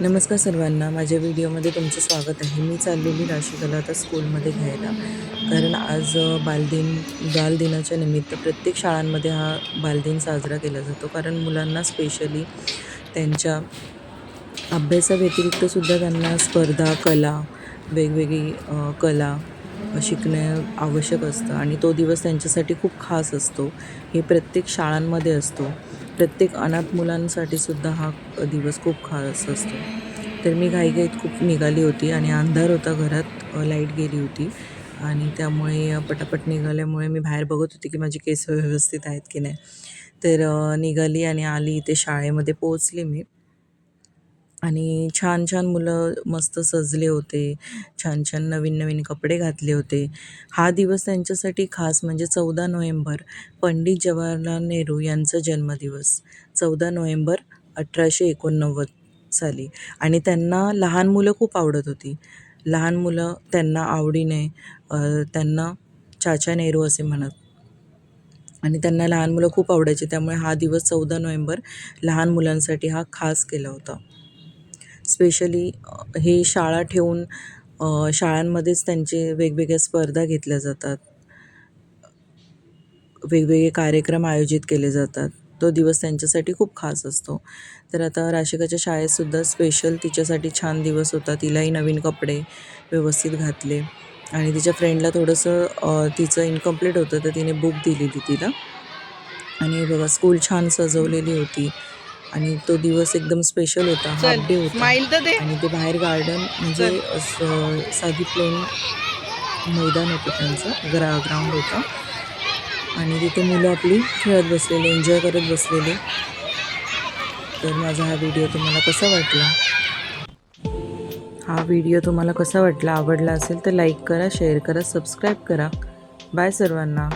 नमस्कार सर्वांना. माझ्या व्हिडिओमध्ये तुमचं स्वागत आहे. मी चाललेली राशीकला आता स्कूलमध्ये घ्यायला. कारण आज बालदिन बालदिनाच्या निमित्त प्रत्येक शाळांमध्ये हा बालदिन साजरा केला जातो. कारण मुलांना स्पेशली त्यांच्या अभ्यासाव्यतिरिक्तसुद्धा त्यांना स्पर्धा कला वेगवेगळी कला शिकणे आवश्यक असतं. आणि तो दिवस त्यांच्यासाठी खूप खास असतो. हे प्रत्येक शाळांमध्ये असतो. प्रत्येक अनाथ मुलांसाठी सुद्धा हा दिवस खूप खास असतो. तर मी घाईघाईत खूप निघाली होती आणि अंधार होता घरात लाइट गेली होती. आणि त्यामुळे पटापट निघाल्यामुळे मी बाहेर बघत होती की माझी केस व्यवस्थित आहेत की नाही. तर निघाली आणि आली इथे शाळेमध्ये पोहोचली मी. आणि छान छान मुलं मस्त सजले होते. छान छान नवीन नवीन कपडे घातले होते. हा दिवस त्यांच्यासाठी खास म्हणजे चौदा नोव्हेंबर पंडित जवाहरलाल नेहरू यांचा जन्मदिवस. चौदा नोव्हेंबर अठराशे एकोणनव्वद साली. आणि त्यांना लहान मुलं खूप आवडत होती. लहान मुलं त्यांना आवडीने त्यांना चाचा नेहरू असे म्हणत. आणि त्यांना लहान मुलं खूप आवडायची. त्यामुळे हा दिवस चौदा नोव्हेंबर लहान मुलांसाठी हा खास केला होता. स्पेशली हे शाळा ठेवून शाळांमध्येच त्यांचे वेगवेगळ्या स्पर्धा घेतल्या जातात. वेगवेगळे कार्यक्रम आयोजित केले जातात. तो दिवस त्यांच्यासाठी खूप खास असतो. तर आता राशिकाच्या शाळेतसुद्धा स्पेशल तिच्यासाठी छान दिवस होता. तिलाही नवीन कपडे व्यवस्थित घातले आणि तिच्या फ्रेंडला थोडंसं तिचं इनकम्प्लीट होतं तर तिने बुक दिलेली तिला. आणि बघा स्कूल छान सजवलेली होती. आणि तो दिवस एकदम स्पेशल होता हाफ डे होता. आणि ते बाहेर गार्डन म्हणजे असं साधी प्लेन मैदान होतं त्यांचं ग्रा ग्राउंड होतं. आणि तिथे मुलं आपली खेळत बसलेली एन्जॉय करत बसलेली. तर माझा हा व्हिडिओ तुम्हाला कसा वाटला? हा व्हिडिओ तुम्हाला कसा वाटला आवडला असेल तर लाईक करा शेअर करा सबस्क्राईब करा. बाय सर्वांना.